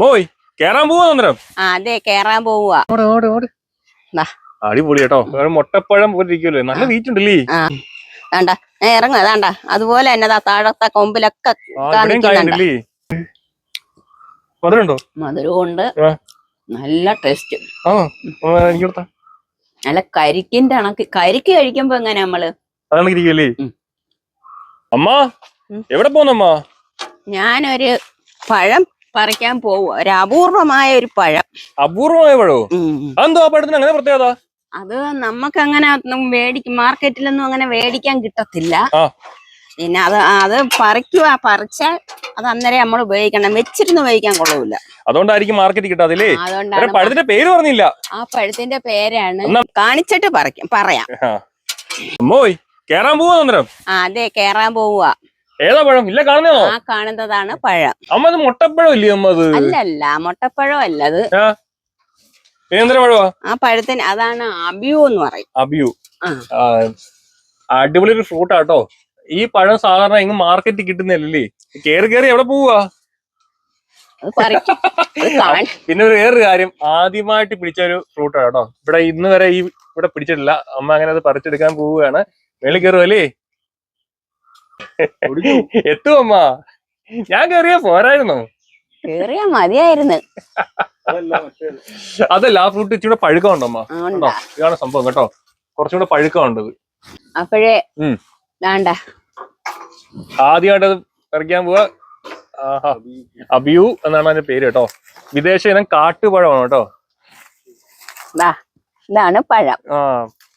അമ്മോയ് കേറാൻ പോവാ അന്നേരം. ആ അതെ കേറാൻ പോവുക ഓട് ഓട് ഓട്. അടിപൊളി കേട്ടോ. മുട്ടപ്പഴം പോലെ ഇരിക്കുമല്ലേ നല്ല വീറ്റുണ്ടല്ലേ വേണ്ട. ഇറങ്ങുക വേണ്ട. അതുപോലെ തന്നെ താഴത്തെ കൊമ്പിലൊക്കെ മധുരമുണ്ടോ? ആ. നല്ല ടേസ്റ്റ് നല്ല കരിക്കിന്റെ അണക്ക് കരിക്ക് കഴിക്കുമ്പോ എങ്ങനെ നമ്മൾ. അമ്മ. എവിടെ പോന്നമ്മ? ഞാനൊരു പഴം പറിക്കാൻ പോവുക ഒരു അപൂർവമായ ഒരു പഴം. അപൂർവമായ പഴോ? എന്തോ പഴത്തിന് അങ്ങനെ പ്രത്യേകത? അത് നമുക്ക് അങ്ങനെ മേടിക്കും. മാർക്കറ്റിലൊന്നും അങ്ങനെ മേടിക്കാൻ കിട്ടത്തില്ല. പിന്നെ അത് അത് പറിക്കുക പറിച്ചാൽ അത് അന്നേരം നമ്മൾ ഉപയോഗിക്കണം. വെച്ചിരുന്ന് ഉപയോഗിക്കാൻ കൊള്ളൂല. അതുകൊണ്ടായിരിക്കും മാർക്കറ്റ് കിട്ടാതില്ലേ പഴത്തിന്റെ പേര് പറഞ്ഞില്ല. ആ പഴത്തിന്റെ പേരാണ്. കാണിച്ചിട്ട് പറയാം. അമ്മോയ് കേറാൻ പോവാ അതെ കേറാൻ പോവുക ഏതാ പഴം? ഇല്ല കാണുന്നതോ? ആ കാണുന്നതാണ് പഴം. അമ്മ അത് മുട്ടപ്പഴം ഇല്ലേ അമ്മ അത്? അല്ലല്ല മുട്ടപ്പഴം അല്ല അത്. പഴവാ? ആ പഴത്തിന് അതാണ് അബിയു എന്ന് പറയും. അബിയു. അടിപൊളി ഒരു ഫ്രൂട്ട് ആട്ടോ. ഈ പഴം സാധാരണ എങ്ങും മാർക്കറ്റിൽ കിട്ടുന്നില്ലല്ലേ കേറി കേറി എവിടെ പോവാ? പിന്നെ ഒരു വേറൊരു കാര്യം. ആദ്യമായിട്ട് പിടിച്ച ഒരു ഫ്രൂട്ടാണ് കേട്ടോ ഇവിടെ ഇന്ന് വരെ ഈ ഇവിടെ പിടിച്ചിട്ടില്ല. അമ്മ അങ്ങനെ അത് പറിച്ചെടുക്കാൻ പോവുകയാണ്. മേളിൽ കയറുമല്ലേ എത്തും അമ്മ. ഞാൻ കേറിയ പോരായിരുന്നോ? കേറിയ മതിയായിരുന്നു. അതല്ല ആ ഫ്രൂട്ട് ഇച്ചിരി പഴുക്കമുണ്ട് അമ്മ. ആ, ഇതാണ് സംഭവം കേട്ടോ. കുറച്ചുകൂടെ പഴുക്കമുണ്ട് അപ്പോഴേ. വേണ്ട. ആദ്യമായിട്ട് പറിക്കാൻ പോവാ. അബിയു എന്നാണ് അതിന്റെ പേര് കേട്ടോ. വിദേശ ഇനം കാട്ടുപഴമാണ് കേട്ടോ. ഇതാണ് പഴം. ആ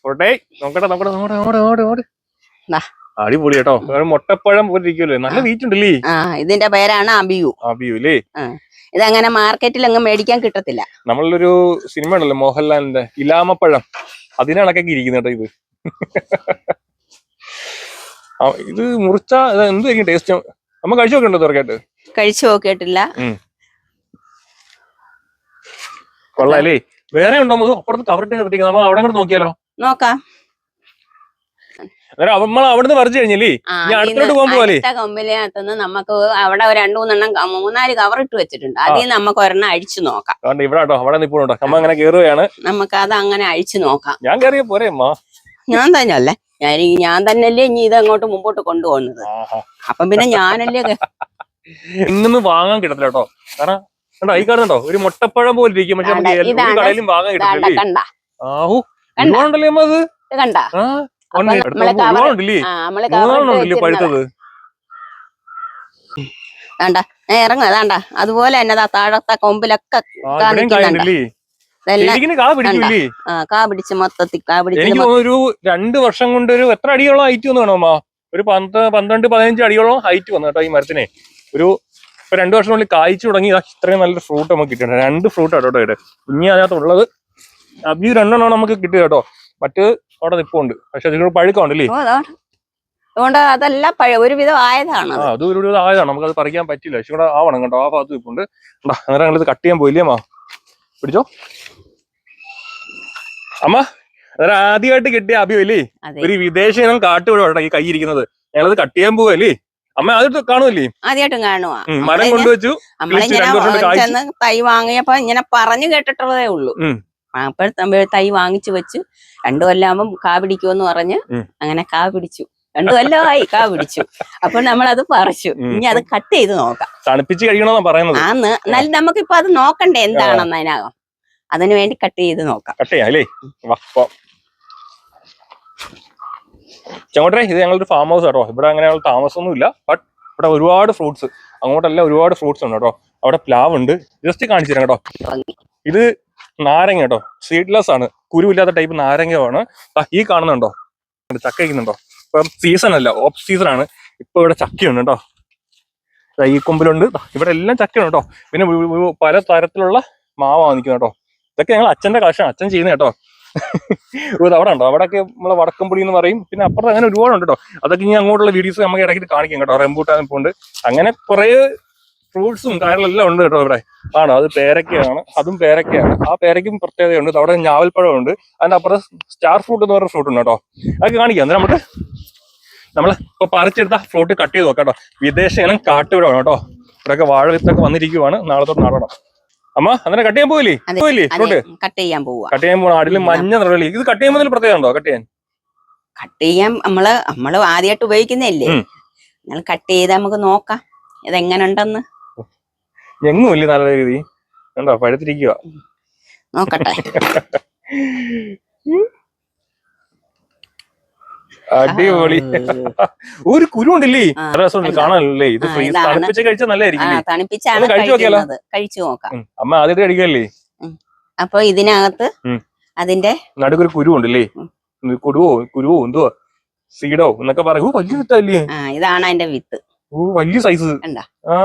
പോട്ടെ. നോക്കട്ടെ നോക്കട്ടെ നോക്കട്ടെ ഓടെ ഓടെ. അടിപൊളി കേട്ടോ. മുട്ടപ്പഴം പോലെ ഇരിക്കുമല്ലേ നല്ല വീറ്റ് ഉണ്ടല്ലേ? ആ ഇതിന്റെ പേരാണ് അബിയു. അബിയു അല്ലേ ഇതങ്ങനെ മാർക്കറ്റിൽ അങ്ങ് മേടിക്കാൻ കിട്ടത്തില്ല. നമ്മളൊരു സിനിമ ഉണ്ടല്ലോ മോഹൻലാലിന്റെ ഇലാമപ്പഴം അതിനണക്കൊക്കെ ഇരിക്കുന്ന കേട്ടോ ഇത്. ആ, ഇത് മുറിച്ച എന്തായിരിക്കും ടേസ്റ്റ് നമ്മൾ കഴിച്ചു നോക്കണ്ടോ തുറക്കായിട്ട് കഴിച്ചു നോക്കിയിട്ടില്ല. കൊള്ളാല്ലേ വേറെ ഉണ്ടോ? നമുക്ക് അപ്പുറത്ത് കവർ നിർത്തിക്കുന്നത് നമ്മൾ അവിടെ നോക്കിയാലോ? നോക്കാം. നമ്മൾ അവിടുന്ന് പറിച്ചു കഴിഞ്ഞല്ലേ? ഞാൻ അടുത്തോട്ട് പോകാൻ പോലെ അടുത്ത നമുക്ക് അവിടെ രണ്ടു മൂന്നെണ്ണം മൂന്നാൽ കവർ ഇട്ട് വെച്ചിട്ടുണ്ട്. അതിൽ നമുക്ക് ഒരെണ്ണം അഴിച്ചു നോക്കാം. ഇവിടെ കേട്ടോ അവിടെ നിൽപ്പുണ്ടോ കമ്മ അങ്ങനെ കേറുകയാണ്. നമുക്ക് അത് അങ്ങനെ അഴിച്ചു നോക്കാം. ഞാൻ കയറിയ പോരെ ഞാൻ തന്നെ അല്ലേ ഞാൻ ഞാൻ തന്നെയല്ലേ ഇനി ഇത് അങ്ങോട്ട് മുമ്പോട്ട് കൊണ്ടുപോകുന്നത്. അപ്പം പിന്നെ ഞാനല്ലേ ഇന്നും വാങ്ങാൻ കിട്ടത്തില്ല കേട്ടോ. കാരണം കണ്ടോ ഈ കാണുന്നുണ്ടോ? ഒരു മുട്ടപ്പഴം പോലെ ഇരിക്കും. പക്ഷെ നമുക്ക് കടയിലും വാങ്ങാൻ കിട്ടത്തില്ലേ. ആഹു കണ്ട? ഒരുപാടുണ്ടല്ലേ അത്? കണ്ട. പഴുത്തത്? വേണ്ട ഇറങ്ങ വേണ്ട. അതുപോലെ തന്നെ താഴത്തെ കൊമ്പിലൊക്കെ കാ പിടിച്ച് മൊത്തത്തിൽ കാ പിടിച്ച് ഒരു രണ്ട് വർഷം കൊണ്ട് ഒരു എത്ര അടിയോളം ഹൈറ്റ് വന്നു അമ്മ ഒരു പന്ത് പന്ത്രണ്ട് പതിനഞ്ച് അടിയോളം ഹൈറ്റ് വന്നു കേട്ടോ ഈ മരത്തിനെ. ഒരു ഇപ്പൊ രണ്ടു വർഷം കൊണ്ട് കായ്ച്ചു തുടങ്ങി ഇതാ ഇത്രയും നല്ലൊരു ഫ്രൂട്ട് നമുക്ക് കിട്ടിയിട്ടുണ്ട്. രണ്ട് ഫ്രൂട്ട് കേട്ടോ ഇവിടെ. കുഞ്ഞി അതിനകത്തുള്ളത്. അബി രണ്ടെണ്ണം നമുക്ക് കിട്ടുക കേട്ടോ. മറ്റ് അവിടെ നിപ്പുണ്ട്. പക്ഷെ അതിന് പഴുക്കമുണ്ട് അല്ലേ. അതുകൊണ്ട് അതല്ല പഴ ഒരുവിധം ആയതാണ് ആ അത് ഒരു വിധം ആയതാണ്. അത് പറിക്കാൻ പറ്റില്ല. പക്ഷെ ഇവിടെ ആവണം കേട്ടോ. ആ ഭാഗത്ത് നിപ്പുണ്ട് അങ്ങനെ അങ്ങനെ ഞങ്ങളിത് കട്ട് ചെയ്യാൻ പോയില്ലേ മാ? പിടിച്ചോ. അമ്മ അന്നേരം ആദ്യമായിട്ട് കിട്ടിയ അഭിയല്ലേ ഒരു വിദേശ ഇനം കാട്ടുപഴം ഈ കൈ ഇരിക്കുന്നത്? ഞങ്ങളത് കട്ട് ചെയ്യാൻ പോവല്ലേ അമ്മ ആദ്യമായിട്ട് കാണുമല്ലേ ആദ്യമായിട്ടും കാണുക ഉം, മരം കൊണ്ടുവച്ചു. തൈ വാങ്ങിയപ്പോ ഇങ്ങനെ പറഞ്ഞു കേട്ടിട്ടുള്ളതേ ഉള്ളൂ. അപ്പോഴത്തെ തൈ വാങ്ങിച്ചു വെച്ച്. രണ്ടു കൊല്ലാകുമ്പം കാ പിടിക്കുമെന്ന് പറഞ്ഞ്. അങ്ങനെ കാ പിടിച്ചു. രണ്ടു കൊല്ലമായി കാ പിടിച്ചു. അപ്പൊ നമ്മൾ അത് പറിച്ചു ഇനി അത് കട്ട് ചെയ്ത് നോക്കാം. തണുപ്പിച്ച് പറയുന്നത്? ആന്ന് എന്നാലും നമുക്കിപ്പോ അത് നോക്കണ്ടേ എന്താണെന്ന് അതിനകം. അതിനു വേണ്ടി കട്ട് ചെയ്ത് നോക്കാം. കട്ട് ചെയ്യാം അല്ലേ? വാ പോ. ചെങ്ങോട്ടേ ഇത് ഞങ്ങളൊരു ഫാം ഹൗസ് കേട്ടോ ഇവിടെ അങ്ങനെ താമസമൊന്നുമില്ല. ബട്ട് ഇവിടെ ഒരുപാട് ഫ്രൂട്ട്സ്. അങ്ങോട്ടല്ല ഒരുപാട് ഫ്രൂട്ട്സ് ഉണ്ട് കേട്ടോ. അവിടെ പ്ലാവ് ഉണ്ട് ജസ്റ്റ് കാണിച്ചു തരാം കേട്ടോ. ഇത് നാരങ്ങ കേട്ടോ. സീഡ്ലെസ് ആണ്. കുരുവില്ലാത്ത ടൈപ്പ് നാരങ്ങയാണ് ഈ കാണുന്നുണ്ടോ? ചക്ക ഇരിക്കുന്നുണ്ടോ? ഇപ്പം സീസൺ അല്ല ഓഫ് സീസൺ ആണ്. ഇപ്പൊ ഇവിടെ ചക്കയുണ്ട് കേട്ടോ. ഈ കൊമ്പിലുണ്ട്. ഇവിടെ എല്ലാം ചക്കയാണ് കേട്ടോ. പിന്നെ പല തരത്തിലുള്ള മാവാണ് നിൽക്കുന്നത് കേട്ടോ. ഇതൊക്കെ ഞങ്ങൾ അച്ഛന്റെ കാശാണ് അച്ഛൻ ചെയ്യുന്നത് കേട്ടോ. ഇത് അവിടെ ഉണ്ടോ? അവിടെയൊക്കെ നമ്മളെ വടക്കംപുളി എന്ന് പറയും. പിന്നെ അപ്പുറത്ത് അങ്ങനെ ഒരുപാടുണ്ട് കേട്ടോ. അതൊക്കെ ഇനി അങ്ങോട്ടുള്ള വീഡിയോസ് നമുക്ക് ഇടയ്ക്ക് കാണിക്കാം കേട്ടോ. റെമ്പൂട്ടാൻ പോകുന്നുണ്ട് അങ്ങനെ കുറേ ഫ്രൂട്ട്സും കാര്യങ്ങളെല്ലാം ഉണ്ട് കേട്ടോ ഇവിടെ. ആണോ അത് പേരക്കയാണ് അതും പേരക്കയാണ്. ആ പേരയ്ക്കും പ്രത്യേകതയുണ്ട്. അവിടെ ഞാവൽപ്പഴമുണ്ട് അതിന്റെ അപ്പുറം സ്റ്റാർ ഫ്രൂട്ട് എന്ന് പറഞ്ഞ ഫ്രൂട്ട് ഉണ്ട് കേട്ടോ. അതൊക്കെ കാണിക്കാം. അന്നേരം നമുക്ക് നമ്മൾ ഇപ്പോൾ പറിച്ചെടുത്ത ഫ്രൂട്ട് കട്ട് ചെയ്ത് നോക്കാം കേട്ടോ. വിദേശ ഇനം കാട്ടുവിടാണ് കേട്ടോ. ഇവിടെയൊക്കെ വാഴ വിത്തൊക്കെ വന്നിരിക്കുവാണ്. നാളെ തൊട്ട് നടണം. അമ്മ അങ്ങനെ കട്ട് ചെയ്യാൻ പോയില്ലേ അതെ. പോയില്ലേ ഫ്രൂട്ട്? കട്ട് ചെയ്യാൻ പോവുക കട്ട് ചെയ്യാൻ പോകണം അടിയിൽ മഞ്ഞ നിറവിളി ഇത് കട്ട് ചെയ്യുമ്പോൾ പ്രത്യേകം ഉണ്ടോ കട്ട് ചെയ്യാൻ? കട്ട് ചെയ്യാൻ നമ്മൾ നമ്മൾ ആദ്യമായിട്ട് ഉപയോഗിക്കുന്നതല്ലേ? നിങ്ങൾ കട്ട് ചെയ്ത് നമുക്ക് നോക്കാം. ഇതെങ്ങനെ ഉണ്ടെന്ന് എങ്ങും ഇല്ല നല്ല രീതി കണ്ടോ? പഴുത്തിരിക്കുക നോക്കട്ടെ. അടിപൊളി. ഒരു കുരു ഉണ്ടല്ലേ ആ, നല്ല രസമുണ്ട്. കാണാനല്ലേ? ഇത് ഫ്രീസ്. തണുപ്പിച്ച് കഴിച്ചാൽ നല്ലതായിരിക്കും തണുപ്പിച്ചാണ് കഴിച്ചു നോക്കാം. അമ്മ ആദ്യമായിട്ട് കഴിക്കല്ലേ അപ്പൊ ഇതിനകത്ത് അതിന്റെ നടുക്കൊരു കുരു ഉണ്ടല്ലേ. ഇത് കുരുവോ എന്തോ സീഡോ എന്നൊക്കെ പറയൂ. വലിയ വിത്തല്ലേ ഇതാണ് അതിന്റെ വിത്ത്. ഓ വലിയ സൈസ്? ആ.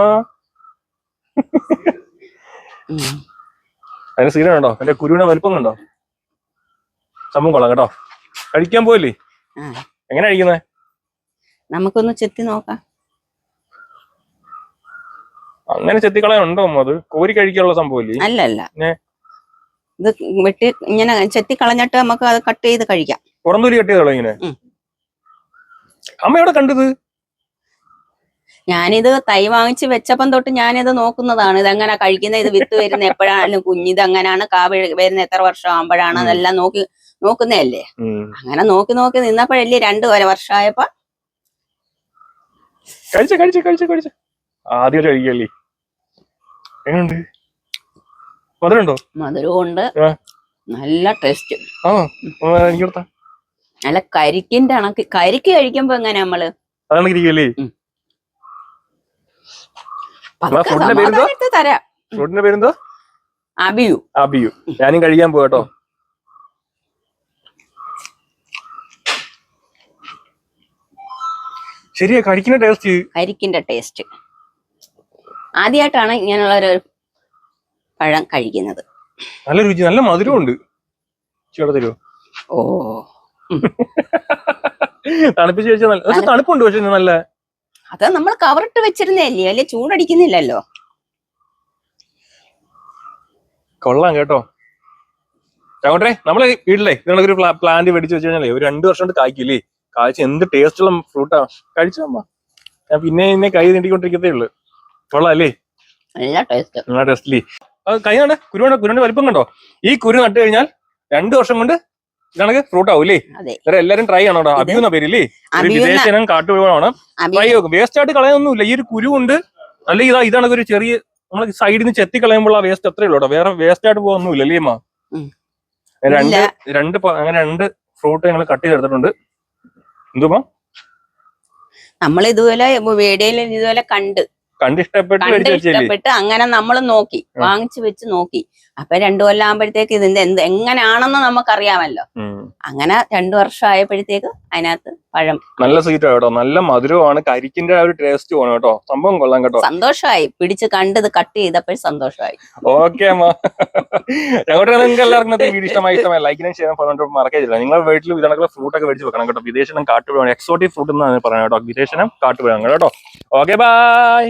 ഉം. സീന കണ്ടോ? എന്റെ കുരുവിനെ വലുപ്പമുണ്ടോ? കണ്ടോ സംഭവം കൊള്ളാം കേട്ടോ. കഴിക്കാൻ പോയല്ലേ? എങ്ങനെ കഴിക്കുന്നത് നമുക്കൊന്ന് ചെത്തി നോക്കാം. അങ്ങനെ ചെത്തിക്കളയുണ്ടോ അത് കോരി കഴിക്കാനുള്ള സംഭവല്ലേ അല്ലല്ല. ഏ? ഇത് വെട്ടി ഇങ്ങനെ ചെത്തി കളഞ്ഞിട്ട് നമുക്ക് അത് കട്ട് ചെയ്ത് കഴിക്കാം. പുറന്തൂരി ചെയ്തോളൂ ഇങ്ങനെ. അമ്മ എവിടെ കണ്ടത്? ഞാനിത് തൈ വാങ്ങിച്ച് വെച്ചപ്പം തൊട്ട് ഞാനിത് നോക്കുന്നതാണ്. ഇതെങ്ങനെ കഴിക്കുന്ന ഇത് വിത്ത് വരുന്ന എപ്പോഴാണ് കുഞ്ഞിത് എങ്ങനെയാണ് കാ വീഴ- വരുന്ന എത്ര വർഷം ആകുമ്പോഴാണ് അതെല്ലാം നോക്കി നോക്കുന്നതല്ലേ. അങ്ങനെ നോക്കി നോക്കി നിന്നപ്പോഴല്ലേ രണ്ടു വരെ വർഷമായപ്പോ കഴിച്ച കഴിച്ച കഴിച്ച കഴിച്ച. ആദ്യമായിട്ട് കഴിക്കല്ലേ എങ്ങനെയുണ്ട് മധുരമുണ്ടോ? മധുരവും ഉണ്ട് നല്ല ടേസ്റ്റ് നല്ല കരിക്കിന്റെ കണക്ക് കരിക്ക് കഴിക്കുമ്പോ എങ്ങനെ നമ്മൾ? അതാണ് ഇരിക്കല്ലേ തരാം. ഫ്രൂട്ടിന്റെ പേരെന്തോ അബിയു. അബിയു. ഞാനും കഴിക്കാൻ പോകട്ടോ ശരിയാ കഴിക്കുന്ന ടേസ്റ്റ്. കരിക്കിന്റെ ടേസ്റ്റ്. ആദ്യമായിട്ടാണ് ഇങ്ങനെയുള്ള ഒരു പഴം കഴിക്കുന്നത്. നല്ല രുചി നല്ല മധുരം ഉണ്ട് ചേട്ടാ തരുമോ ഓ. തണുപ്പിച്ച് കഴിച്ചാൽ നല്ല തണുപ്പുണ്ട് പക്ഷെ നല്ല അത് നമ്മൾ കവറിട്ട് വെച്ചിരുന്നല്ലേ അല്ലെ? ചൂടടിക്കുന്നില്ലല്ലോ. കൊള്ളാം കേട്ടോ. ചങ്ങോട്ടെ നമ്മളെ വീട്ടിലെ ഇതൊരു പ്ലാന്റ് മേടിച്ച് വെച്ച് കഴിഞ്ഞാലേ ഒരു രണ്ട് വർഷം കൊണ്ട് കായ്ക്കില്ലേ? കായ്ച്ച് എന്ത് ടേസ്റ്റ് ഉള്ള ഫ്രൂട്ടാ കഴിച്ചു അമ്മ? ഞാൻ പിന്നെ ഇന്നെ കൈ നീട്ടിക്കൊണ്ടിരിക്കത്തേ ഉള്ളു. കൊള്ളാം അല്ലേ? നല്ല ടേസ്റ്റ് അത് കൈയാണ് കുരുവാണ് കുരുവിന്റെ വലിപ്പം കണ്ടോ? ഈ കുരു നട്ട് കഴിഞ്ഞാൽ രണ്ട് വർഷം കൊണ്ട് ഇതാണെങ്കിൽ ഫ്രൂട്ട് ആവും അല്ലേ എല്ലാരും ട്രൈ ചെയ്യണം അഭിയുന്ന പേരില്ലേ ഒരു അബിയു വിദേശ ട്രൈ ആക്കും വേസ്റ്റ് ആയിട്ട് കളയൊന്നുമില്ല ഈ ഒരു കുരു ഉണ്ട് അല്ലെങ്കിൽ ഇതാ ഇതാണ് ഒരു ചെറിയ നമ്മൾ സൈഡിൽ നിന്ന് ചെത്തി കളയുമ്പോൾ ആ വേസ്റ്റ് അത്രേ ഉള്ളൂ വേറെ വേസ്റ്റ് ആയിട്ട് പോകുന്നില്ല അല്ലേ അമ്മ രണ്ട് രണ്ട് അങ്ങനെ രണ്ട് ഫ്രൂട്ട് ഞങ്ങൾ കട്ട് ചെയ്തെടുത്തിട്ടുണ്ട്. എന്തുമാ നമ്മൾ ഇതുപോലെ വീഡിയോയിൽ ഇതുപോലെ കണ്ട് കണ്ട് ഇഷ്ടപ്പെട്ട് കണ്ട് മേടിച്ച് വെച്ചല്ലേ അങ്ങനെ നമ്മൾ നോക്കി. വാങ്ങിച്ചു വെച്ച് നോക്കി. അപ്പൊ രണ്ടു കൊല്ലം ആകുമ്പോഴത്തേക്ക് ഇതിന്റെ എന്ത് എങ്ങനെയാണെന്ന് നമുക്കറിയാമല്ലോ. അങ്ങനെ രണ്ടു വർഷം ആയപ്പോഴത്തേക്ക് അതിനകത്ത് പഴം. നല്ല സ്വീറ്റ് കേട്ടോ. നല്ല മധുരമാണ് കരിക്കിന്റെ ആ ഒരു ടേസ്റ്റ് ആണ് കേട്ടോ. സംഭവം കൊള്ളാം കേട്ടോ. സന്തോഷമായി. പിടിച്ച് കണ്ടത് കട്ട് ചെയ്തപ്പോൾ സന്തോഷമായി. ഓക്കെ അമ്മ. ഞങ്ങളുടെ നിങ്ങൾക്ക് എല്ലാവർക്കും വീഡിയോ ഇഷ്ടമായി ഇഷ്ടമായി ലൈക്കിനും ഷെയർ ഫോൺ മറക്കില്ല നിങ്ങൾ വീട്ടിൽ ഇതണക്കുള്ള ഫ്രൂട്ട് ഒക്കെ മേടിച്ച് വെക്കണം കേട്ടോ. വിദേശനം കാട്ടുപഴം എക്സോട്ടിക് ഫ്രൂട്ട് എന്നാണ് പറയുന്നത് കേട്ടോ. വിദേശനം കാട്ടുപഴം കേട്ടോ. Okay bye